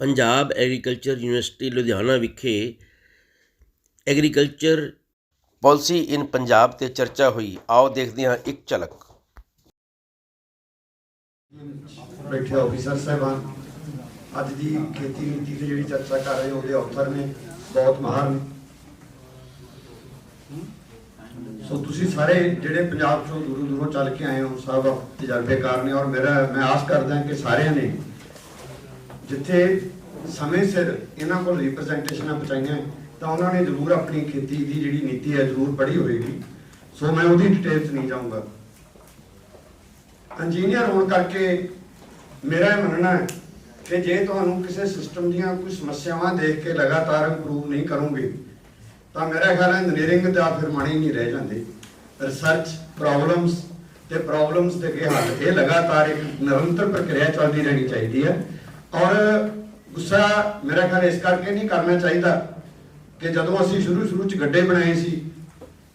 Punjab agriculture university Ludhiana ਵਿਖੇ agriculture policy ਇਨ ਪੰਜਾਬ ਤੇ ਚਰਚਾ ਹੋਈ। ਆਓ ਦੇਖਦੇ ਹਾਂ ਇੱਕ ਝਲਕ। ਬੈਠੇ ਆਫੀਸਰ ਸਾਹਿਬਾਨ। ਅੱਜ ਦੀ ਖੇਤੀ ਨੀਤੀ ਤੇ ਜਿਹੜੀ ਚਰਚਾ ਕਰ ਰਹੇ ਉਹਦੇ ਆਥਰ ਨੇ, ਬਹੁਤ ਮਾਹਰ ਨੇ। ਸੋ ਤੁਸੀਂ ਸਾਰੇ ਜਿਹੜੇ ਪੰਜਾਬ ਚੋਂ ਦੂਰੋਂ ਦੂਰੋਂ ਚੱਲ ਕੇ ਆਏ ਹੋ, ਸਭ ਤਜਰਬੇਕਾਰ ਨੇ ਔਰ ਮੇਰਾ, ਮੈਂ ਆਸ ਕਰਦਾ ਕਿ ਸਾਰਿਆਂ ਨੇ ਜਿੱਥੇ ਸਮੇਂ ਸਿਰ ਇਹਨਾਂ ਕੋਲ ਰਿਪਰੈਜ਼ੈਂਟੇਸ਼ਨਾਂ ਪਹੁੰਚਾਈਆਂ ਤਾਂ ਉਹਨਾਂ ਨੇ ਜ਼ਰੂਰ ਆਪਣੀ ਖੇਤੀ ਦੀ ਜਿਹੜੀ ਨੀਤੀ ਹੈ ਜ਼ਰੂਰ ਪੜ੍ਹੀ ਹੋਏਗੀ ਸੋ ਮੈਂ ਉਹਦੀ ਡਿਟੇਲ 'ਚ ਨਹੀਂ ਜਾਊਂਗਾ। ਇੰਜੀਨੀਅਰ ਹੋਣ ਕਰਕੇ ਮੇਰਾ ਇਹ ਮੰਨਣਾ ਹੈ ਕਿ ਜੇ ਤੁਹਾਨੂੰ ਕਿਸੇ ਸਿਸਟਮ ਦੀਆਂ ਕੋਈ ਸਮੱਸਿਆਵਾਂ ਦੇਖ ਕੇ ਲਗਾਤਾਰ ਇੰਪਰੂਵ ਨਹੀਂ ਕਰੋਗੇ, ਤਾਂ ਮੇਰਾ ਖਿਆਲ ਹੈ ਇੰਜੀਨੀਅਰਿੰਗ ਦਾ ਫਿਰ ਮਨ ਹੀ ਨਹੀਂ ਰਹਿ ਜਾਂਦੇ। ਰਿਸਰਚ ਪ੍ਰੋਬਲਮਸ ਤੇ ਪ੍ਰੋਬਲਮਸ ਦੇ ਹੱਲ, ਇਹ ਲਗਾਤਾਰ ਇੱਕ ਨਿਰੰਤਰ ਪ੍ਰਕਿਰਿਆ ਚੱਲਦੀ ਰਹਿਣੀ ਚਾਹੀਦੀ ਹੈ। ਔਰ ਗੁੱਸਾ ਮੇਰਾ ਖਿਆਲ ਇਸ ਕਰਕੇ ਨਹੀਂ ਕਰਨਾ ਚਾਹੀਦਾ ਕਿ ਜਦੋਂ ਅਸੀਂ ਸ਼ੁਰੂ ਸ਼ੁਰੂ ਚ ਗੱਡੇ ਬਣਾਏ ਸੀ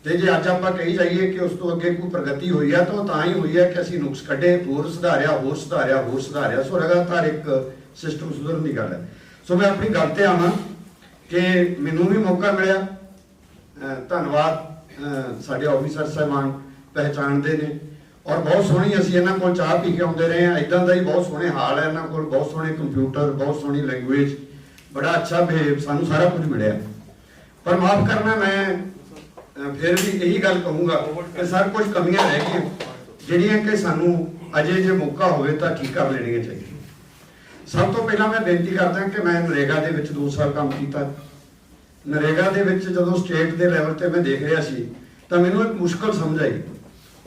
ਤੇ ਜੇ ਅੱਜ ਆਪਾਂ ਕਹੀ ਜਾਈਏ ਕਿ ਉਸ ਤੋਂ ਅੱਗੇ ਕੋਈ ਪ੍ਰਗਤੀ ਹੋਈ ਹੈ ਤਾਂ ਉਹ ਤਾਂ ਹੀ ਹੋਈ ਹੈ ਕਿ ਅਸੀਂ ਨੁਕਸ ਕੱਢੇ, ਹੋਰ ਸੁਧਾਰਿਆ ਹੋਰ ਸੁਧਾਰਿਆ ਹੋਰ ਸੁਧਾਰਿਆ। ਸੋ ਲਗਾਤਾਰ ਇੱਕ ਸਿਸਟਮ ਸੁਧਰਨ ਦੀ ਗੱਲ ਹੈ। ਸੋ ਮੈਂ ਆਪਣੀ ਗੱਲ ਤੇ ਆਵਾਂ ਕਿ ਮੈਨੂੰ ਵੀ ਮੌਕਾ ਮਿਲਿਆ। ਧੰਨਵਾਦ ਸਾਡੇ ਆਫੀਸਰ ਸਾਹਿਬਾਨ, ਪਹਿਚਾਣਦੇ ਨੇ। ਔਰ ਬਹੁਤ ਸੋਹਣੀ ਅਸੀਂ ਇਹਨਾਂ ਕੋਲ ਚਾਹ ਪੀ ਕੇ ਆਉਂਦੇ ਰਹੇ ਆ ਇਦਾਂ ਦਾ ਹੀ ਬਹੁਤ ਸੋਹਣੇ ਹਾਲ ਹੈ ਇਹਨਾਂ ਕੋਲ, ਬਹੁਤ ਸੋਹਣੇ ਕੰਪਿਊਟਰ ਬਹੁਤ ਸੋਹਣੀ ਲੈਂਗੁਏਜ ਬੜਾ ਅੱਛਾ ਬਿਹੇਵ ਸਾਨੂੰ ਸਾਰਾ ਕੁਝ ਮਿਲਿਆ। ਪਰ ਮਾਫ ਕਰਨਾ ਮੈਂ ਫਿਰ ਵੀ ਇਹੀ ਗੱਲ ਕਹੂੰਗਾ ਕਿ ਸਰ ਕੁਝ ਕਮੀਆਂ ਰਹਿ ਗਈਆਂ, ਜਿਹੜੀਆਂ ਕਿ ਸਾਨੂੰ ਅਜੇ ਜੇ ਮੌਕਾ ਹੋਵੇ ਤਾਂ ਠੀਕ ਕਰ ਲੈਣੀਆਂ ਚਾਹੀਦੀਆਂ। ਸਭ ਤੋਂ ਪਹਿਲਾਂ ਮੈਂ ਬੇਨਤੀ ਕਰਦਾ ਕਿ ਮੈਂ ਨਰੇਗਾ ਦੇ ਵਿੱਚ 2 ਸਾਲ ਕੰਮ ਕੀਤਾ। ਨਰੇਗਾ ਦੇ ਵਿੱਚ ਜਦੋਂ ਸਟੇਟ ਦੇ ਲੈਵਲ ਤੇ ਮੈਂ ਦੇਖ ਰਿਹਾ ਸੀ, ਤਾਂ ਮੈਨੂੰ ਇੱਕ ਮੁਸ਼ਕਲ ਸਮਝ ਆਈ।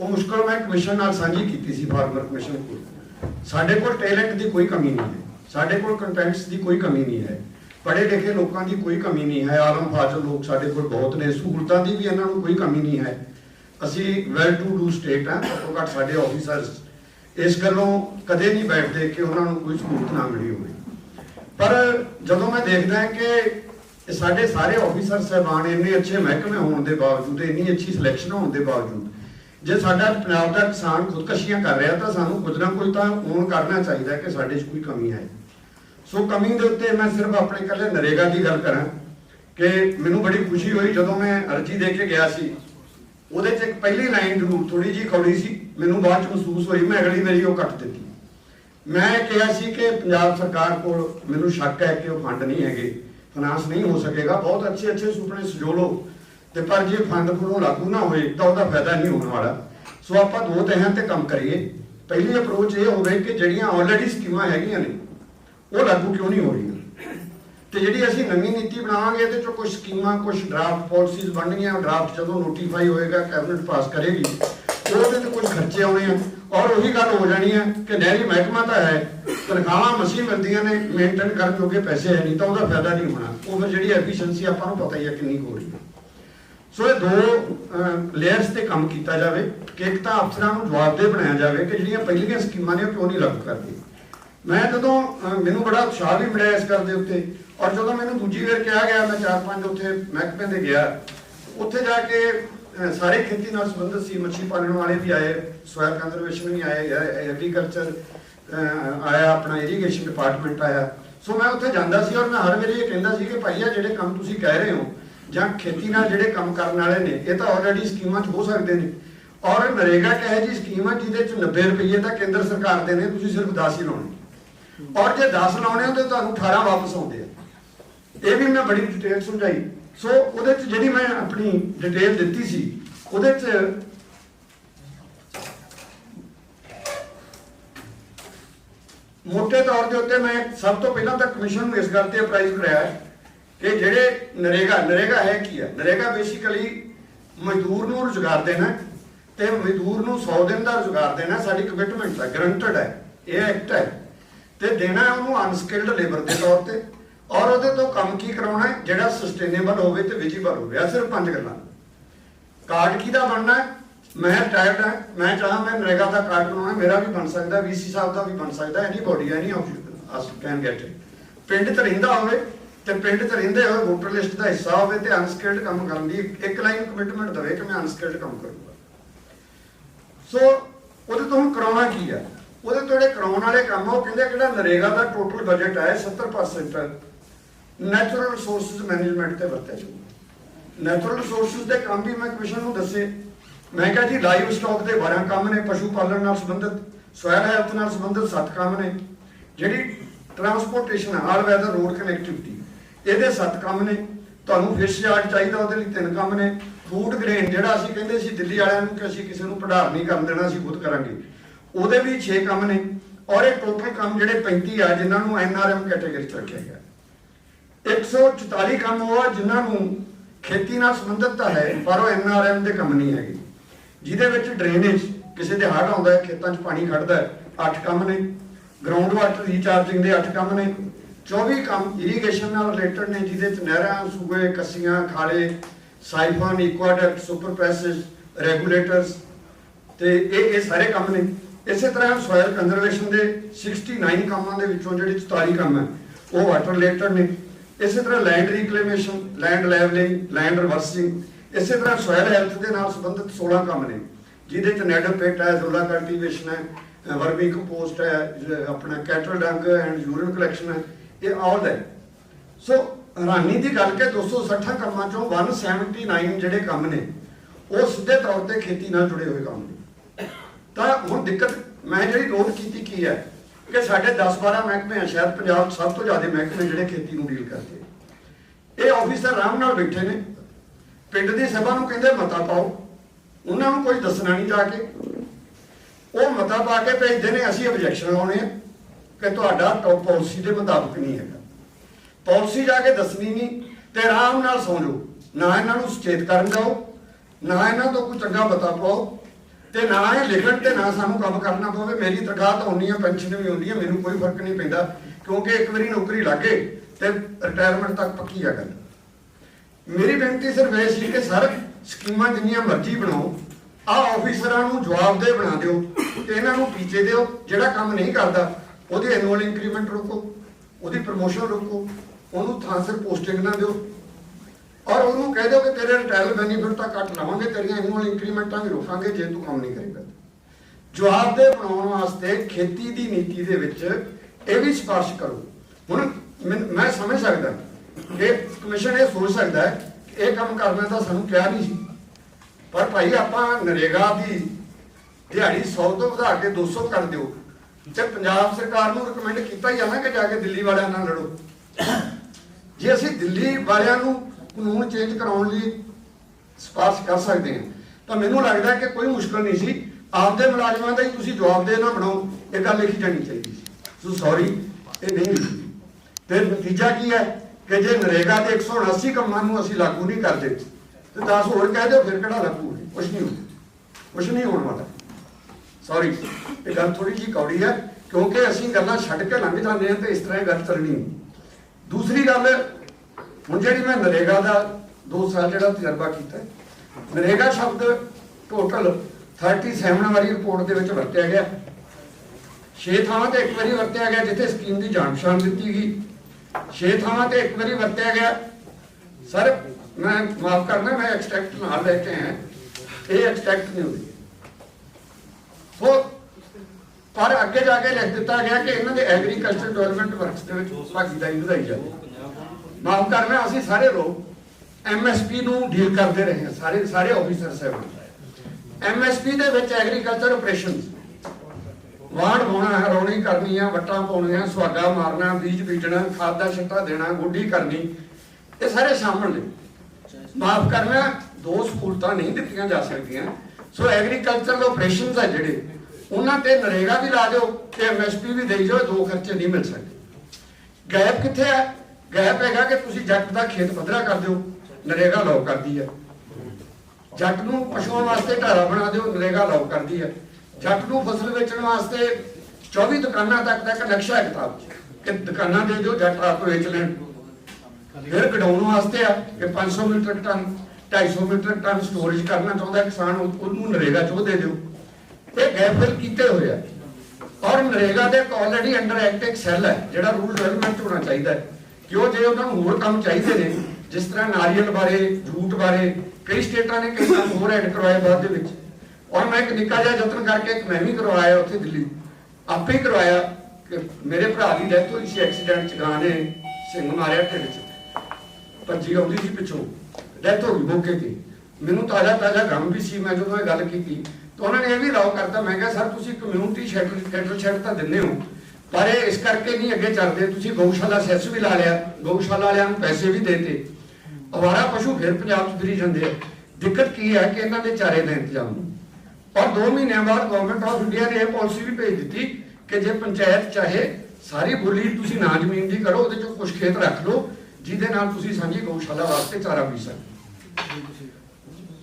ਉਹ ਮੁਸ਼ਕਲ ਮੈਂ ਕਮਿਸ਼ਨ ਨਾਲ ਸਾਂਝੀ ਕੀਤੀ ਸੀ, ਫਾਰਮਰ ਕਮਿਸ਼ਨ ਕੋਲ। ਸਾਡੇ ਕੋਲ ਟੈਲੈਂਟ ਦੀ ਕੋਈ ਕਮੀ ਨਹੀਂ ਹੈ। ਸਾਡੇ ਕੋਲ ਕੰਟੈਂਟਸ ਦੀ ਕੋਈ ਕਮੀ ਨਹੀਂ ਹੈ। ਪੜ੍ਹੇ ਲਿਖੇ ਲੋਕਾਂ ਦੀ ਕੋਈ ਕਮੀ ਨਹੀਂ ਹੈ। ਆਲਮ ਫਾਜ਼ਲ ਲੋਕ ਸਾਡੇ ਕੋਲ ਬਹੁਤ ਨੇ। ਸਹੂਲਤਾਂ ਦੀ ਵੀ ਇਹਨਾਂ ਨੂੰ ਕੋਈ ਕਮੀ ਨਹੀਂ ਹੈ। ਅਸੀਂ ਵੈਲ ਟੂ ਡੂ ਸਟੇਟ ਆ ਘੱਟੋ ਘੱਟ ਸਾਡੇ ਆਫੀਸਰਸ ਇਸ ਗੱਲੋਂ ਕਦੇ ਨਹੀਂ ਬੈਠਦੇ ਕਿ ਉਹਨਾਂ ਨੂੰ ਕੋਈ ਸਹੂਲਤ ਨਾ ਮਿਲੀ ਹੋਵੇ। ਪਰ ਜਦੋਂ ਮੈਂ ਦੇਖਦਾ ਕਿ ਸਾਡੇ ਸਾਰੇ ਆਫੀਸਰ ਸਹਿਬਾਨ ਇੰਨੇ ਅੱਛੇ ਮਹਿਕਮੇ ਹੋਣ ਦੇ ਬਾਵਜੂਦ, ਇੰਨੀ ਅੱਛੀ ਸਿਲੈਕਸ਼ਨ ਹੋਣ ਦੇ ਬਾਵਜੂਦ ਜੇ ਸਾਡਾ ਪੰਜਾਬ ਦਾ ਕਿਸਾਨ ਖੁਦਕਸ਼ੀਆਂ ਕਰ ਰਿਹਾ ਤਾਂ ਸਾਨੂੰ ਕੁਝ ਨਾ ਕੁਝ ਤਾਂ ਹੋਣ ਕਰਨਾ ਚਾਹੀਦਾ ਕਿ ਸਾਡੇ 'ਚ ਕੋਈ ਕਮੀ ਹੈ ਸੋ ਕਮੀ ਦੇ ਉੱਤੇ ਮੈਂ ਸਿਰਫ ਆਪਣੇ ਇਕੱਲੇ ਨਰੇਗਾ ਦੀ ਗੱਲ ਕਰਾਂ ਕਿ ਮੈਨੂੰ ਬੜੀ ਖੁਸ਼ੀ ਹੋਈ ਜਦੋਂ ਮੈਂ ਅਰਜੀ ਦੇ ਕੇ ਗਿਆ ਸੀ। ਉਹਦੇ 'ਚ ਇੱਕ ਪਹਿਲੀ ਲਾਈਨ ਜ਼ਰੂਰ ਥੋੜੀ ਜਿਹੀ ਖੌੜੀ ਸੀ। ਮੈਨੂੰ ਬਾਅਦ 'ਚ ਮਹਿਸੂਸ ਹੋਈ, ਮੈਂ ਅਗਲੀ ਵਾਰੀ ਉਹ ਕੱਟ ਦਿੱਤੀ। ਮੈਂ ਕਿਹਾ ਸੀ ਕਿ ਪੰਜਾਬ ਸਰਕਾਰ ਕੋਲ ਮੈਨੂੰ ਸ਼ੱਕ ਹੈ ਕਿ ਉਹ ਫੰਡ ਨਹੀਂ ਹੈਗੇ, ਫਾਈਨਾਂਸ ਨਹੀਂ ਹੋ ਸਕੇਗਾ। ਬਹੁਤ ਅੱਛੇ ਅੱਛੇ ਸੁਪਨੇ ਸਜੋ ਲਓ ਤੇ ਪਰ ਜੇ ਫੰਡ ਕੋਲੋਂ ਲਾਗੂ ਨਾ ਹੋਏ ਤਾਂ ਉਹਦਾ ਫਾਇਦਾ ਨਹੀਂ ਹੋਣ ਵਾਲਾ। ਸੋ ਆਪਾਂ ਦੋ ਤਹਿਾਂ ਤੇ ਕੰਮ ਕਰੀਏ। ਪਹਿਲੀ ਅਪਰੋਚ ਇਹ ਹੋਵੇ ਕਿ ਜਿਹੜੀਆਂ ਆਲਰੇਡੀ ਸਕੀਮਾਂ ਹੈਗੀਆਂ ਨੇ, ਉਹ ਲਾਗੂ ਕਿਉਂ ਨਹੀਂ ਹੋ ਰਹੀਆਂ? ਤੇ ਜਿਹੜੀ ਅਸੀਂ ਨਵੀਂ ਨੀਤੀ ਬਣਾਵਾਂਗੇ, ਇਹਦੇ ਚੋਂ ਕੁਝ ਸਕੀਮਾਂ ਕੁਝ ਡਰਾਫਟ ਪਾਲਿਸੀਜ਼ ਬਣਨਗੀਆਂ ਡਰਾਫਟ ਜਦੋਂ ਨੋਟੀਫਾਈ ਹੋਏਗਾ ਕੈਬਨਿਟ ਪਾਸ ਕਰੇਗੀ ਉਹਦੇ ਤੇ ਕੁਝ ਖਰਚੇ ਆਉਣੇ ਆ। ਔਰ ਉਹੀ ਗੱਲ ਹੋ ਜਾਣੀ ਹੈ ਕਿ ਨਹਿਰੀ ਮਹਿਕਮਾ ਤਾਂ ਹੈ, ਤਨਖਾਹਾਂ ਮਸੀਂ ਮਿਲਦੀਆਂ ਨੇ ਮੇਨਟੇਨ ਕਰਨ ਜੋਗੇ ਪੈਸੇ ਹੈ ਨਹੀਂ, ਤਾਂ ਉਹਦਾ ਫਾਇਦਾ ਨਹੀਂ ਹੋਣਾ। ਉਹ ਫਿਰ ਜਿਹੜੀ ਐਫੀਸ਼ੀਐਂਸੀ ਆਪਾਂ ਨੂੰ ਪਤਾ ਹੀ ਹੈ ਕਿੰਨੀ ਕੁ ਹੋ ਰਹੀ ਹੈ। ਸੋ ਇਹ ਦੋ ਲੇਅਰਸ ਤੇ ਕੰਮ ਕੀਤਾ ਜਾਵੇ ਕਿ ਇੱਕ ਤਾਂ ਅਫਸਰਾਂ ਨੂੰ ਜਵਾਬਦੇਹ ਬਣਾਇਆ ਜਾਵੇ ਕਿ ਜਿਹੜੀਆਂ ਪਹਿਲੀਆਂ ਸਕੀਮਾਂ ਨੇ ਉਹ ਕਿਉਂ ਨਹੀਂ ਲਾਗੂ ਕਰਦੇ ਮੈਂ ਜਦੋਂ ਮੈਨੂੰ ਬੜਾ ਉਤਸ਼ਾਹ ਵੀ ਮਿਲਿਆ ਇਸ ਗੱਲ ਦੇ ਉੱਤੇ ਔਰ ਜਦੋਂ ਮੈਨੂੰ ਦੂਜੀ ਵਾਰ ਕਿਹਾ ਗਿਆ, ਮੈਂ ਚਾਰ ਪੰਜ ਉੱਥੇ ਮਹਿਕਮੇ ਦੇ ਗਿਆ, ਉੱਥੇ ਜਾ ਕੇ ਸਾਰੇ ਖੇਤੀ ਨਾਲ ਸੰਬੰਧਿਤ ਸੀ, ਮੱਛੀ ਪਾਲਣ ਵਾਲੇ ਵੀ ਆਏ ਸੋਇਲ ਕੰਜ਼ਰਵੇਸ਼ਨ ਵੀ ਆਏ ਐਗਰੀਕਲਚਰ ਆਇਆ, ਆਪਣਾ ਇਰੀਗੇਸ਼ਨ ਡਿਪਾਰਟਮੈਂਟ ਆਇਆ। ਸੋ ਮੈਂ ਉੱਥੇ ਜਾਂਦਾ ਸੀ ਔਰ ਮੈਂ ਹਰ ਵੇਲੇ ਇਹ ਕਹਿੰਦਾ ਸੀ ਕਿ ਭਾਈਆ ਜਿਹੜੇ ਕੰਮ ਤੁਸੀਂ ਕਹਿ ਰਹੇ ਹੋ ਜਾਂ ਖੇਤੀ ਨਾਲ ਜਿਹੜੇ ਕੰਮ ਕਰਨ ਵਾਲੇ ਨੇ, ਇਹ ਤਾਂ ਆਲਰੇਡੀ ਸਕੀਮਾਂ 'ਚ ਹੋ ਸਕਦੇ ਨੇ। ਔਰ ਨਰੇਗਾ ਕਹੇ ਜੀ, ਸਕੀਮ ਆ ਜਿਹਦੇ 'ਚ 90 ਰੁਪਏ ਤਾਂ ਕੇਂਦਰ ਸਰਕਾਰ ਦੇ ਨੇ, ਤੁਸੀਂ ਸਿਰਫ 10 ਹੀ ਲਾਉਣੇ। ਔਰ ਜੇ 10 ਲਾਉਣੇ ਹੋ ਤੇ ਤੁਹਾਨੂੰ 18 ਵਾਪਸ ਆਉਂਦੇ ਆ। ਇਹ ਵੀ ਮੈਂ ਬੜੀ ਡਿਟੇਲ ਸਮਝਾਈ। ਸੋ ਉਹਦੇ 'ਚ ਜਿਹੜੀ ਮੈਂ ਆਪਣੀ ਡਿਟੇਲ ਦਿੱਤੀ ਸੀ, ਉਹਦੇ 'ਚ ਮੋٹے ਤੌਰ ਦੇ ਉੱਤੇ ਮੈਂ ਸਭ ਤੋਂ ਪਹਿਲਾਂ ਤਾਂ ਕਮਿਸ਼ਨ ਨੂੰ ਇਸ ਗੱਲ ਤੇ ਅਪਰਾਈਜ਼ ਕਰਾਇਆ ਕਿ ਜਿਹੜੇ ਨਰੇਗਾ ਨਰੇਗਾ ਹੈ ਕੀ ਹੈ ਨਰੇਗਾ ਬੇਸਿਕਲੀ ਮਜ਼ਦੂਰ ਨੂੰ ਰੁਜ਼ਗਾਰ ਦੇਣਾ ਹੈ ਤੇ ਮਜ਼ਦੂਰ ਨੂੰ 100 ਦਿਨ ਦਾ ਰੁਜ਼ਗਾਰ ਦੇਣਾ, ਸਾਡੀ ਕਮਿਟਮੈਂਟ ਹੈ ਗਰੰਟਡ ਹੈ ਇਹ ਐਕਟ ਹੈ ਤੇ ਦੇਣਾ ਹੈ ਉਹਨੂੰ ਅਨਸਕਿਲਡ ਲੇਬਰ ਦੇ ਤੌਰ ਤੇ। ਔਰ ਉਹਦੇ ਤੋਂ ਕੰਮ ਕੀ ਕਰਾਉਣਾ ਹੈ? ਜਿਹੜਾ ਸਸਟੇਨੇਬਲ ਹੋਵੇ ਤੇ ਵਿਜੀਬਲ ਹੋਵੇ। ਆ ਸਿਰਫ ਪੰਜ ਗੱਲਾਂ। ਕਾਰਡ ਕਿਹਦਾ ਬਣਨਾ ਹੈ? ਮੈਂ ਟਾਇਰਡ ਹਾਂ। ਮੈਂ ਚਾਹਾਂ ਮੈਂ ਨਰੇਗਾ ਦਾ ਕਾਰਡ ਬਣਾਉਣਾ ਮੇਰਾ ਵੀ ਬਣ ਸਕਦਾ ਵੀਸੀ ਸਾਹਿਬ ਦਾ ਵੀ ਬਣ ਸਕਦਾ। Anybody any of can get it ਪਿੰਡ ਚ ਰਹਿੰਦਾ ਹੋਵੇ ਤੇ ਪਿੰਡ ਚ ਰਹਿੰਦੇ ਹੋਏ ਵੋਟਰ ਲਿਸਟ ਦਾ ਹਿੱਸਾ ਹੋਵੇ ਤੇ ਅਨਸਕਿਲਡ ਕੰਮ ਕਰਨ ਦੀ ਇੱਕ- ਲਾਈਨ ਕਮਿਟਮੈਂਟ ਦੇਵੇ ਕਿ ਮੈਂ ਅਨਸਕਿਲਡ ਕੰਮ ਕਰੂੰਗਾ। ਸੋ ਉਹਦੇ ਤੋਂ ਹੁਣ ਕਰਾਉਣਾ ਕੀ ਹੈ ਉਹਦੇ ਤੋਂ ਜਿਹੜੇ ਕਰਾਉਣ ਵਾਲੇ ਕੰਮ ਉਹ ਕਹਿੰਦੇ ਜਿਹੜਾ ਨਰੇਗਾ ਦਾ ਟੋਟਲ ਬਜਟ ਹੈ 70% ਨੈਚੁਰਲ ਰਿਸੋਰਸਸ ਮੈਨੇਜਮੈਂਟ ਤੇ ਵਰਤਿਆ ਜਾਊਗਾ। ਨੈਚੁਰਲ ਰਿਸੋਰਸਸ ਦੇ ਕੰਮ ਵੀ ਮੈਂ ਕਮਿਸ਼ਨ ਨੂੰ ਦੱਸੇ। ਮੈਂ ਕਿਹਾ ਜੀ ਲਾਈਵ ਸਟਾਕ ਦੇ 12 ਕੰਮ ਨੇ, ਪਸ਼ੂ ਪਾਲਣ ਨਾਲ ਸੰਬੰਧਿਤ ਸੋਇਲ ਹੈਲਥ ਨਾਲ ਸੰਬੰਧਿਤ 7 ਕੰਮ ਨੇ। ਜਿਹੜੀ transportation all weather road connectivity ਇਹਦੇ ਸੱਤ ਕੰਮ ਨੇ। ਤੁਹਾਨੂੰ ਫਿਸ਼ ਯਾਰਡ ਚਾਹੀਦਾ, ਉਹਦੇ ਲਈ ਤਿੰਨ ਕੰਮ ਨੇ। ਫੂਡ ਗ੍ਰੇਨ ਜਿਹੜਾ ਅਸੀਂ ਕਹਿੰਦੇ ਸੀ ਦਿੱਲੀ ਵਾਲਿਆਂ ਨੂੰ ਕਿ ਅਸੀਂ ਕਿਸੇ ਨੂੰ ਪੜਾਰ ਨਹੀਂ ਕਰਨ ਦੇਣਾ, ਅਸੀਂ ਖੁਦ ਕਰਾਂਗੇ। ਉਹਦੇ ਵੀ 6 ਕੰਮ ਨੇ ਔਰ ਇਹ ਟੋਟਲ ਕੰਮ ਜਿਹੜੇ 35 ਆ, ਜਿਨ੍ਹਾਂ ਨੂੰ ਐਨਆਰਐਮ ਕੈਟਾਗਰੀ ਚ ਰੱਖਿਆ ਗਿਆ। 144 ਕੰਮ ਉਹ ਆ, ਜਿਨ੍ਹਾਂ ਨੂੰ ਖੇਤੀ ਨਾਲ ਸੰਬੰਧਿਤ ਤਾਂ ਹੈ, ਪਰ ਉਹ ਐਨਆਰਐਮ ਦੇ ਕੰਮ ਨਹੀਂ ਹੈਗੇ। ਜਿਹਦੇ ਵਿੱਚ ਡਰੇਨੇਜ ਕਿਸੇ ਦੇ ਹੜ੍ਹ ਆਉਂਦਾ ਹੈ, ਖੇਤਾਂ 'ਚ ਪਾਣੀ ਖੜਦਾ ਹੈ 8 ਕੰਮ ਨੇ। ਗਰਾਊਂਡ ਵਾਟਰ ਰੀਚਾਰਜਿੰਗ ਦੇ 8 ਕੰਮ ਨੇ। 24 ਕੰਮ ਇਰੀਗੇਸ਼ਨ ਨਾਲ ਰਿਲੇਟਡ ਨੇ, ਜਿਹਦੇ 'ਚ ਨਹਿਰਾਂ, ਸੂਏ, ਕੱਸੀਆਂ, ਖਾਲੇ, siphon aqueduct super passage regulators ਤੇ ਇਹ ਇਹ ਸਾਰੇ ਕੰਮ ਨੇ। ਇਸੇ ਤਰ੍ਹਾਂ ਸੋਇਲ ਕੰਜ਼ਰਵੇਸ਼ਨ ਦੇ 69 ਕੰਮਾਂ ਦੇ ਵਿੱਚੋਂ ਜਿਹੜੇ 44 ਕੰਮ ਹੈ, ਉਹ ਵਾਟਰ ਰਿਲੇਟਡ ਨੇ। ਇਸੇ ਤਰ੍ਹਾਂ land reclamation land levelling land reversing ਇਸੇ ਤਰ੍ਹਾਂ ਸੋਇਲ ਹੈਲਥ ਦੇ ਨਾਲ ਸੰਬੰਧਿਤ 16 ਕੰਮ ਨੇ, ਜਿਹਦੇ ਚ ਨੈਡਰ ਪਿਟ ਹੈ, ਜ਼ੋਲਾ ਕਲਟੀਵੇਸ਼ਨ ਹੈ ਵਰਮੀ ਕੰਪੋਸਟ ਹੈ ਆਪਣਾ ਕੈਟਲ ਡੰਗ ਐਂਡ ਯੂਰਿਨ ਕਲੈਕਸ਼ਨ ਹੈ। ਇਹ ਆਲ ਹੈ। ਸੋ ਹੈਰਾਨੀ ਦੀ ਗੱਲ ਕਿ 260 ਕੰਮਾਂ ਚੋਂ 179 ਜਿਹੜੇ ਕੰਮ ਨੇ, ਉਹ ਸਿੱਧੇ ਤੌਰ ਤੇ ਖੇਤੀ ਨਾਲ ਜੁੜੇ ਹੋਏ ਕੰਮ ਨੇ। ਤਾਂ ਹੁਣ ਦਿੱਕਤ, ਮੈਂ ਜਿਹੜੀ ਨੋਟ ਕੀਤੀ ਕੀ ਹੈ, ਕਿ ਸਾਡੇ 10-12 ਮਹਿਕਮੇ ਆ, ਸ਼ਾਇਦ ਪੰਜਾਬ ਸਭ ਤੋਂ ਜ਼ਿਆਦਾ ਮਹਿਕਮੇ ਜਿਹੜੇ ਖੇਤੀ ਨੂੰ ਡੀਲ ਕਰਦੇ ਇਹ ਆਫੀਸਰ ਆਰਾਮ ਨਾਲ ਬੈਠੇ ਨੇ। ਪਿੰਡ ਦੀ ਸਭਾ ਨੂੰ ਕਹਿੰਦੇ ਮਤਾ ਪਾਓ। ਉਹਨਾਂ ਨੂੰ ਕੋਈ ਦੱਸਣਾ ਨਹੀਂ ਜਾ ਕੇ। ਉਹ ਮਤਾ ਪਾ ਕੇ ਭੇਜਦੇ ਨੇ, ਅਸੀਂ ਆਬਜੈਕਸ਼ਨ ਲਾਉਣੇ ਆ। ਕਿ ਤੁਹਾਡਾ ਟੌਪ ਪਾਲਿਸੀ ਦੇ ਮੁਤਾਬਕ ਨਹੀਂ ਹੈਗਾ। ਪਾਲਿਸੀ ਜਾ ਕੇ ਦੱਸਣੀ ਨਹੀਂ ਤੇ ਆਰਾਮ ਨਾਲ ਸੌਂ ਜਾਓ। ਨਾ ਇਹਨਾਂ ਨੂੰ ਸੁਚੇਤ ਕਰਨ ਜਾਓ ਨਾ ਇਹਨਾਂ ਤੋਂ ਕੋਈ ਚੰਗਾ ਬਤਾ ਪਾਓ ਤੇ ਨਾ ਇਹ ਲਿਖਣ ਤੇ ਨਾ ਸਾਨੂੰ ਕੰਮ ਕਰਨਾ ਪਵੇ। ਮੇਰੀ ਤਨਖਾਹ ਤਾਂ ਉਨੀ ਹੈ ਪੈਨਸ਼ਨ ਵੀ ਹੁੰਦੀ ਹੈ ਮੈਨੂੰ ਕੋਈ ਫ਼ਰਕ ਨਹੀਂ ਪੈਂਦਾ ਕਿਉਂਕਿ ਇੱਕ ਵਾਰੀ ਨੌਕਰੀ ਲੱਗੇ ਤੇ ਰਿਟਾਇਰਮੈਂਟ ਤੱਕ ਪੱਕੀ ਆ ਗੱਲ। ਮੇਰੀ ਬੇਨਤੀ ਸਿਰਫ ਇਹ ਸੀ ਕਿ ਸਰ, ਸਕੀਮਾਂ ਜਿੰਨੀਆਂ ਮਰਜ਼ੀ ਬਣਾਓ ਆ ਆਫੀਸਰਾਂ ਨੂੰ ਜਵਾਬਦੇਹ ਬਣਾ ਦਿਓ ਤੇ ਇਹਨਾਂ ਨੂੰ ਟੀਚੇ ਦਿਓ, ਜਿਹੜਾ ਕੰਮ ਨਹੀਂ ਕਰਦਾ ਉਹਦੀ ਐਨੂਅਲ ਇੰਕਰੀਮੈਂਟ ਰੋਕੋ, ਉਹਦੀ ਪ੍ਰਮੋਸ਼ਨ ਰੋਕੋ, ਉਹਨੂੰ ਥਾਂ ਸਿਰ ਪੋਸਟਿੰਗ ਨਾ ਦਿਓ। ਔਰ ਉਹਨੂੰ ਕਹਿ ਦਿਓ ਕਿ ਤੇਰੇ ਰਿਟਾਇਰ ਬੈਨੀਫਿਟ ਤਾਂ ਕੱਟ ਲਵਾਂਗੇ, ਤੇਰੀਆਂ ਐਨੂਅਲ ਇੰਕਰੀਮੈਂਟਾਂ ਵੀ ਰੋਕਾਂਗੇ ਜੇ ਤੂੰ ਕੰਮ ਨਹੀਂ ਕਰੇਗਾ। ਜਵਾਬਦੇਹ ਬਣਾਉਣ ਵਾਸਤੇ ਖੇਤੀ ਦੀ ਨੀਤੀ ਦੇ ਵਿੱਚ ਇਹ ਵੀ ਸਿਫਾਰਿਸ਼ ਕਰੋ। ਹੁਣ ਮੈਂ ਮੈਂ ਸਮਝ ਸਕਦਾ ਕਿ ਕਮਿਸ਼ਨ ਇਹ ਸੋਚ ਸਕਦਾ ਕਿ ਇਹ ਕੰਮ ਕਰਨਾ ਤਾਂ ਸਾਨੂੰ ਕਿਹਾ ਨਹੀਂ ਸੀ। ਪਰ ਭਾਈ ਆਪਾਂ ਨਰੇਗਾ ਦੀ ਦਿਹਾੜੀ 100 ਤੋਂ ਵਧਾ ਕੇ 200 ਕਰ ਦਿਓ। ਤੇ ਪੰਜਾਬ ਸਰਕਾਰ ਨੂੰ ਰეკਮੈਂਡ ਕੀਤਾ ਹੀ ਆ ਨਾ ਕਿ ਜਾ ਕੇ ਦਿੱਲੀ ਵਾਲਿਆਂ ਨਾਲ ਲੜੋ। ਜੇ ਅਸੀਂ ਦਿੱਲੀ ਵਾਲਿਆਂ ਨੂੰ ਕਾਨੂੰਨ ਚੇਂਜ ਕਰਾਉਣ ਲਈ ਸਿਫਾਰਿਸ਼ ਕਰ ਸਕਦੇ ਹਾਂ, ਤਾਂ ਮੈਨੂੰ ਲੱਗਦਾ ਕਿ ਕੋਈ ਮੁਸ਼ਕਲ ਨਹੀਂ ਸੀ। ਆਪਦੇ ਮੁਲਾਜ਼ਮਾਂ ਦਾ ਹੀ ਤੁਸੀਂ ਜਵਾਬ ਦੇ ਨਾ ਬਣਾਓ, ਇਹ ਗੱਲ ਲਿਖੀ ਜਾਣੀ ਚਾਹੀਦੀ ਸੀ। ਸੋ ਸੌਰੀ ਇਹ ਨਹੀਂ ਲਿਖੀ ਫਿਰ ਨਤੀਜਾ ਕੀ ਹੈ ਕਿ ਜੇ ਨਰੇਗਾ ਦੇ 179 ਕੰਮਾਂ ਨੂੰ ਅਸੀਂ ਲਾਗੂ ਨਹੀਂ ਕਰਦੇ, ਤੇ 10 ਹੋਰ ਕਹਿ ਦਿਓ, ਫਿਰ ਕਿਹੜਾ ਲਾਗੂ ਹੋਵੇ ਕੁਝ ਨਹੀਂ ਹੋਣਾ ਕੁਝ ਨਹੀਂ ਹੋਣ ਵਾਲਾ। ਸੌਰੀ ਇਹ ਗੱਲ ਥੋੜੀ ਜੀ ਕੌੜੀ ਹੈ, ਕਿਉਂਕਿ ਅਸੀਂ ਗੱਲਾਂ ਛੱਡ ਕੇ ਲੰਘ ਜਾਂਦੇ ਹਾਂ ਤੇ ਇਸ ਤਰ੍ਹਾਂ ਇਹ ਗੱਲ ਚੱਲਣੀ ਦੂਸਰੀ ਗੱਲ, ਹੁਣ ਜਿਹੜੀ ਮੈਂ ਨਰੇਗਾ ਦਾ 2 ਸਾਲ ਜਿਹੜਾ ਤਜਰਬਾ ਕੀਤਾ ਨਰੇਗਾ ਸ਼ਬਦ ਟੋਟਲ 37 ਵਾਲੀ ਰਿਪੋਰਟ ਦੇ ਵਿੱਚ ਵਰਤਿਆ ਗਿਆ। ਛੇ ਥਾਵਾਂ ਤੇ ਇੱਕ ਵਾਰੀ ਵਰਤਿਆ ਗਿਆ ਜਿੱਥੇ ਸਕੀਮ ਦੀ ਜਾਣ ਪਛਾਣ ਦਿੱਤੀ ਗਈ। ਛੇ ਥਾਵਾਂ ਤੇ ਇੱਕ ਵਾਰੀ ਵਰਤਿਆ ਗਿਆ। ਸਰ ਮੈਂ ਮਾਫ ਕਰਨਾ, ਮੈਂ ਐਕਸਟ੍ਰੈਕਟ ਨਾਲ ਲੈ ਕੇ ਆਇਆ। ਇਹ ਐਕਸਟ੍ਰੈਕਟ ਨਹੀਂ ਹੁੰਦੀ। ਸੋ ਪਰ ਅੱਗੇ ਜਾ ਕੇ ਲਿਖ ਦਿੱਤਾ ਗਿਆ ਕਿ ਇਹਨਾਂ ਦੇ ਐਗਰੀਕਲਚਰ ਡਿਵੈਲਪਮੈਂਟ ਵਰਕਸ ਦੇ ਵਿੱਚ ਭਾਗੀਦਾਰੀ ਵਧਾਈ ਜਾਵੇ। ਮਾਫ ਕਰਨਾ ਅਸੀਂ ਸਾਰੇ ਲੋਕ ਐਮਐਸਪੀ ਨੂੰ ਡੀਲ ਕਰਦੇ ਰਹੇ ਹਾਂ, ਸਾਰੇ ਸਾਰੇ ਆਫੀਸਰ ਸਾਹਿਬ ਐਮਐਸਪੀ ਦੇ ਵਿੱਚ ਐਗਰੀਕਲਚਰ ਆਪਰੇਸ਼ਨਸ ਵਾੜ ਪਾਉਣਾ ਹੈ, ਰੌਣੀ ਕਰਨੀ ਆ ਵੱਟਾਂ ਪਾਉਣੀਆਂ, ਸੁਹਾਗਾ ਮਾਰਨਾ, ਬੀਜ ਬੀਜਣਾ, ਖਾਦ ਦਾ ਛਿੱਟਾ ਦੇਣਾ, ਗੋਡੀ ਕਰਨੀ। ਇਹ ਸਾਰੇ ਸ਼ਾਮਲ ਨੇ। ਮਾਫ ਕਰਨਾ, ਦੋ ਸਹੂਲਤਾਂ ਨਹੀਂ ਦਿੱਤੀਆਂ ਜਾ ਸਕਦੀਆਂ। ਸੋ ਐਗਰੀਕਲਚਰਲ ਆਪਰੇਸ਼ਨਸ ਆ ਜਿਹੜੇ, ਉਹਨਾਂ ਤੇ ਨਰੇਗਾ ਵੀ ਲਾ ਦਿਓ ਤੇ ਐਮਐਸਪੀ ਵੀ ਦੇਈ ਜਾਓ, ਦੋ ਖਰਚੇ ਨਹੀਂ ਮਿਲ ਸਕਦੇ। ਗੈਪ ਕਿੱਥੇ ਹੈ ਗੈਪ ਹੈਗਾ ਕਿ ਤੁਸੀਂ ਜੱਟ ਦਾ ਖੇਤ ਪੱਧਰਾ ਕਰ ਦਿਓ, ਨਰੇਗਾ ਲਾਓ ਕਰਦੀ ਹੈ ਜੱਟ ਨੂੰ ਪਸ਼ੂਆਂ ਵਾਸਤੇ ਢਾਰਾ ਬਣਾ ਦਿਓ, ਨਰੇਗਾ ਲਾਓ ਕਰਦੀ ਹੈ ਜੱਟ ਨੂੰ ਫਸਲ ਵੇਚਣ ਵਾਸਤੇ 24 ਦੁਕਾਨਾਂ ਤੱਕ ਦਾ ਨਕਸ਼ਾ ਕਿਤਾਬ ਕਿ ਦੁਕਾਨਾਂ ਦੇ ਦਿਓ, ਜੱਟ ਆਪ ਵੇਚ ਲੈਣ। ਫਿਰ ਗਡਾਉਣ ਵਾਸਤੇ ਆ, ਕਿ 500 metre ton. 250 metre ton storage ਕਰਨਾ ਚਾਹੁੰਦਾ ਕਿਸਾਨ ਉਹਨੂੰ ਨਰੇਗਾ ਚ ਦੇ ਦਿਓ। ਇਹ ਗੈਪ ਕੀਤੇ ਹੋਏ ਆ। ਔਰ ਨਰੇਗਾ ਦੇ ਆਲਰੇਡੀ ਅੰਡਰ ਐਕਟ ਇੱਕ ਸੈੱਲ ਹੈ, ਜਿਹੜਾ ਰੂਲ ਡਿਵੈਲਪਮੈਂਟ ਹੋਣਾ ਚਾਹੀਦਾ ਹੈ। ਕਿ ਉਹ ਜੇ ਉਹਨਾਂ ਨੂੰ ਹੋਰ ਕੰਮ ਚਾਹੀਦੇ ਨੇ, ਜਿਸ ਤਰ੍ਹਾਂ ਨਾਰੀਅਲ ਬਾਰੇ, ਜੂਟ ਬਾਰੇ, ਕਈ ਸਟੇਟਾਂ ਨੇ ਕਈ ਕੰਮ ਹੋਰ ਐਡ ਕਰਵਾਏ ਬਾਅਦ ਦੇ ਵਿੱਚ। ਔਰ ਮੈਂ ਇੱਕ ਨਿੱਕਾ ਜਿਹਾ ਯਤਨ ਕਰਕੇ ਇੱਕ ਮੈਂ ਵੀ ਕਰਵਾਇਆ ਉੱਥੇ ਦਿੱਲੀ। ਆਪੇ ਕਰਵਾਇਆ ਮੇਰੇ ਭਰਾ ਦੀ ਡੈਥ ਹੋਈ ਸੀ ਐਕਸੀਡੈਂਟ ਚ ਗਾਂ ਸਿੰਘ ਮਾਰਿਆ ਢਿੱਡ ਚ। ਭੱਜੀ ਆਉਂਦੀ ਸੀ ਪਿੱਛੋਂ। ਡੈਥ ਹੋ ਗਈ ਮੌਕੇ ਤੇ ਮੈਨੂੰ ਤਾਜ਼ਾ ਤਾਜ਼ਾ ਗਮ ਵੀ ਸੀ, ਮੈਂ ਜਦੋਂ ਇਹ ਗੱਲ ਕੀਤੀ, ਤਾਂ ਉਹਨਾਂ ਨੇ ਇਹ ਵੀ ਰਾਓ ਕਰਤਾ, ਮੈਂ ਕਿਹਾ, ਸਰ, ਤੁਸੀਂ ਕਮਿਊਨਿਟੀ ਸ਼ੈਲਟਰ ਸ਼ੈਲਟਰ ਤਾਂ ਦਿੰਦੇ ਹੋ, ਪਰ ਇਹ ਇਸ ਕਰਕੇ ਨਹੀਂ ਅੱਗੇ ਚੱਲਦੇ। ਤੁਸੀਂ ਗਊਸ਼ਾਲਾ ਸੈਸ ਵੀ ਲਾ ਲਿਆ, ਗਊਸ਼ਾਲਾ ਵਾਲਿਆਂ ਨੂੰ ਪੈਸੇ ਵੀ ਦੇਤੇ। ਅਵਾਰਾ ਪਸ਼ੂ ਫਿਰ ਪੰਜਾਬ ਚ ਫਿਰੀ ਜਾਂਦੇ ਆ। ਦਿੱਕਤ ਕੀ ਹੈ ਕਿ ਇਹਨਾਂ ਦੇ ਚਾਰੇ ਦਾ ਇੰਤਜ਼ਾਮ ਨਹੀਂ ਔਰ 2 ਮਹੀਨਿਆਂ ਬਾਅਦ ਗਵਰਨਮੈਂਟ ਆਫ ਇੰਡੀਆ ਨੇ ਇਹ ਪਾਲਿਸੀ ਵੀ ਭੇਜ ਦਿੱਤੀ ਕਿ ਜੇ ਪੰਚਾਇਤ ਚਾਹੇ, ਸਾਰੀ ਬੋਲੀ ਤੁਸੀਂ ਨਾ ਜ਼ਮੀਨ ਦੀ ਕਰੋ, ਉਹਦੇ ਚ ਕੁਝ ਖੇਤ ਰੱਖ ਲਓ, ਜਿਹਦੇ ਨਾਲ ਤੁਸੀਂ ਸਾਂਝੀ ਗਊਸ਼ਾਲਾ ਵਾਸਤੇ ਚਾਰਾ ਪੀ ਸਕੋ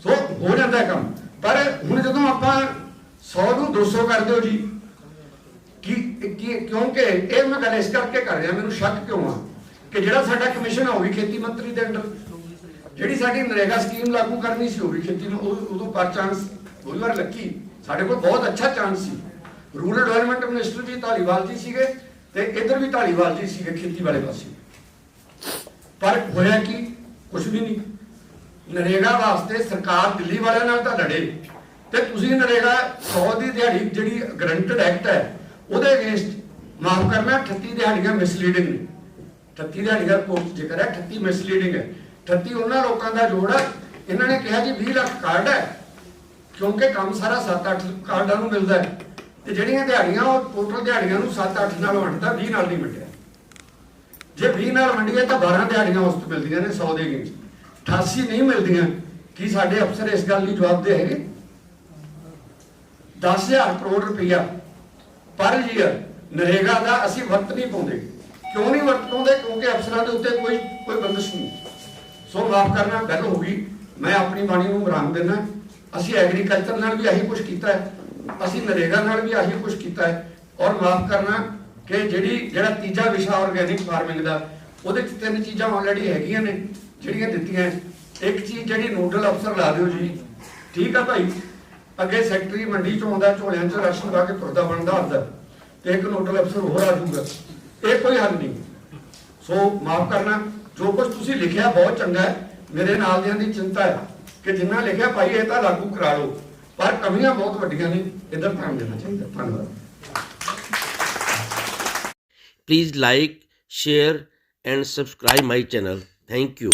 ਸੋ ਹੋ ਜਾਂਦਾ ਕੰਮ। ਪਰ ਹੁਣ ਜਦੋਂ ਆਪਾਂ 100 ਨੂੰ 200 ਕਰ ਦਿਓ ਜੀ, ਕਿ ਕਿਉਂਕਿ ਇਹ ਮੈਂ ਗੱਲ ਇਸ ਕਰਕੇ ਕਰ ਰਿਹਾ, ਮੈਨੂੰ ਸ਼ੱਕ ਕਿਉਂ ਆ? ਕਿ ਜਿਹੜਾ ਸਾਡਾ ਕਮਿਸ਼ਨ ਆ, ਉਹ ਵੀ ਖੇਤੀ ਮੰਤਰੀ ਦੇ ਅੰਡਰ। ਜਿਹੜੀ ਸਾਡੀ ਨਰੇਗਾ ਸਕੀਮ ਲਾਗੂ ਕਰਨੀ ਸੀ, ਉਹ ਵੀ ਖੇਤੀ ਨੂੰ ਉਦੋਂ ਪਰ ਚਾਂਸ ਉਹ ਵਾਰ ਲੱਕੀ ਸਾਡੇ ਕੋਲ ਬਹੁਤ ਅੱਛਾ ਚਾਂਸ ਸੀ। ਰੂਰਲ ਡਿਵੈਲਪਮੈਂਟ ਮਿਨਿਸਟਰ ਵੀ ਧਾਲੀਵਾਲ ਜੀ ਸੀਗੇ ਤੇ ਇੱਧਰ ਵੀ ਧਾਲੀਵਾਲ ਜੀ ਸੀਗੇ ਖੇਤੀ ਵਾਲੇ ਪਾਸੇ। ਪਰ ਹੋਇਆ ਕੀ? ਕੁਝ ਵੀ ਨਹੀਂ। ਨਰੇਗਾ ਵਾਸਤੇ ਸਰਕਾਰ ਦਿੱਲੀ ਵਾਲਿਆਂ ਨਾਲ ਤਾਂ ਲੜੇ। ਤੇ ਤੁਸੀਂ ਨਰੇਗਾ 100 ਦੀ ਦਿਹਾੜੀ ਜਿਹੜੀ ਗਰੰਟਡ ਐਕਟ ਹੈ, ਉਹਦੇ ਅਗੇਂਸਟ ਮਾਫ ਕਰਨਾ 38 ਦਿਹਾੜੀਆਂ ਮਿਸਲੀਡਿੰਗ ਨੇ। 38 ਦਿਹਾੜੀਆਂ ਕੋਰਟ ਜ਼ਿਕਰ ਹੈ 38 ਮਿਸਲੀਡਿੰਗ ਹੈ। 38 ਉਹਨਾਂ ਲੋਕਾਂ ਦਾ ਜੋੜ ਹੈ, ਇਹਨਾਂ ਨੇ ਕਿਹਾ ਜੀ 20 ਲੱਖ ਕਾਰਡ ਹੈ, ਕਿਉਂਕਿ ਕੰਮ ਸਾਰਾ 7-8 ਕਾਰਡਾਂ ਨੂੰ ਮਿਲਦਾ ਹੈ। ਤੇ ਜਿਹੜੀਆਂ ਦਿਹਾੜੀਆਂ, ਉਹ ਟੋਟਲ ਦਿਹਾੜੀਆਂ ਨੂੰ 7-8 ਨਾਲ ਵੰਡਦਾ 20 ਨਾਲ ਨਹੀਂ ਵੰਡਿਆ। ਜੇ 20 ਨਾਲ ਵੰਡੀਏ ਤਾਂ 12 ਦਿਹਾੜੀਆਂ ਉਸ ਤੋਂ ਮਿਲਦੀਆਂ ਨੇ 100 ਦੇ ਅਗੇਂਸਟ। 88 ਨਹੀਂ ਮਿਲਦੀਆਂ। ਕੀ ਸਾਡੇ ਅਫਸਰ ਇਸ ਗੱਲ ਲਈ ਜਵਾਬਦੇ ਹੈਗੇ 10000 ਕਰੋੜ ਰੁਪਈਆ ਪਰ ਈਅਰ ਨਰੇਗਾ ਦਾ ਅਸੀਂ ਵਰਤ ਨਹੀਂ ਪਾਉਂਦੇ। ਕਿਉਂ ਨਹੀਂ ਵਰਤ ਪਾਉਂਦੇ? ਕਿਉਂਕਿ ਅਫਸਰਾਂ ਦੇ ਉੱਤੇ ਕੋਈ ਕੋਈ ਬੰਦਸ਼ ਨਹੀਂ। ਸੋ ਮਾਫ ਕਰਨਾ, ਗੱਲ ਹੋ ਗਈ। ਮੈਂ ਆਪਣੀ ਬਾਣੀ ਨੂੰ ਵਿਰਾਮ ਦੇਣਾ ਅਸੀਂ ਐਗਰੀਕਲਚਰ ਨਾਲ ਵੀ ਆਹੀ ਕੁਝ ਕੀਤਾ ਹੈ। ਅਸੀਂ ਨਰੇਗਾ ਨਾਲ ਵੀ ਆਹੀ ਕੁਝ ਕੀਤਾ ਹੈ। ਔਰ ਮਾਫ ਕਰਨਾ ਕਿ ਜਿਹੜੀ ਜਿਹੜਾ ਤੀਜਾ ਵਿਸ਼ਾ ਆਰਗੈਨਿਕ ਫਾਰਮਿੰਗ ਦਾ, ਉਹਦੇ ਚ ਤਿੰਨ ਚੀਜ਼ਾਂ ਆਲਰੇਡੀ ਹੈਗੀਆਂ ਨੇ। ਜਿਹੜੀਆਂ ਦਿੱਤੀਆਂ ਇੱਕ ਚੀਜ਼ ਜਿਹੜੀ ਨੋਡਲ ਅਫਸਰ ਲਾ ਦਿਓ ਜੀ। ਠੀਕ ਆ ਭਾਈ? ਅੱਗੇ ਸੈਕਟਰੀ ਮੰਡੀ ਚੋਂ ਆਉਂਦਾ, ਝੋਲਿਆਂ 'ਚ ਰਾਸ਼ਨ ਪਾ ਕੇ ਤੁਰਦਾ ਬਣਦਾ ਹੁੰਦਾ ਤੇ ਇੱਕ ਨੋਡਲ ਅਫਸਰ ਹੋਰ ਆ ਜਾਊਗਾ। ਇਹ ਕੋਈ ਹੱਲ ਨਹੀਂ। ਸੋ ਮਾਫ ਕਰਨਾ, ਜੋ ਕੁਝ ਤੁਸੀਂ ਲਿਖਿਆ ਬਹੁਤ ਚੰਗਾ ਹੈ। ਮੇਰੇ ਨਾਲ ਦਿਆਂ ਦੀ ਚਿੰਤਾ ਹੈ ਕਿ ਜਿੰਨਾ ਲਿਖਿਆ ਭਾਈ, ਇਹ ਤਾਂ ਲਾਗੂ ਕਰਾ ਲਓ। ਪਰ ਕਮੀਆਂ ਬਹੁਤ ਵੱਡੀਆਂ ਨੇ, ਇਧਰ ਧਿਆਨ ਦੇਣਾ ਚਾਹੀਦਾ। ਧੰਨਵਾਦ। Please like share and subscribe my channel thank you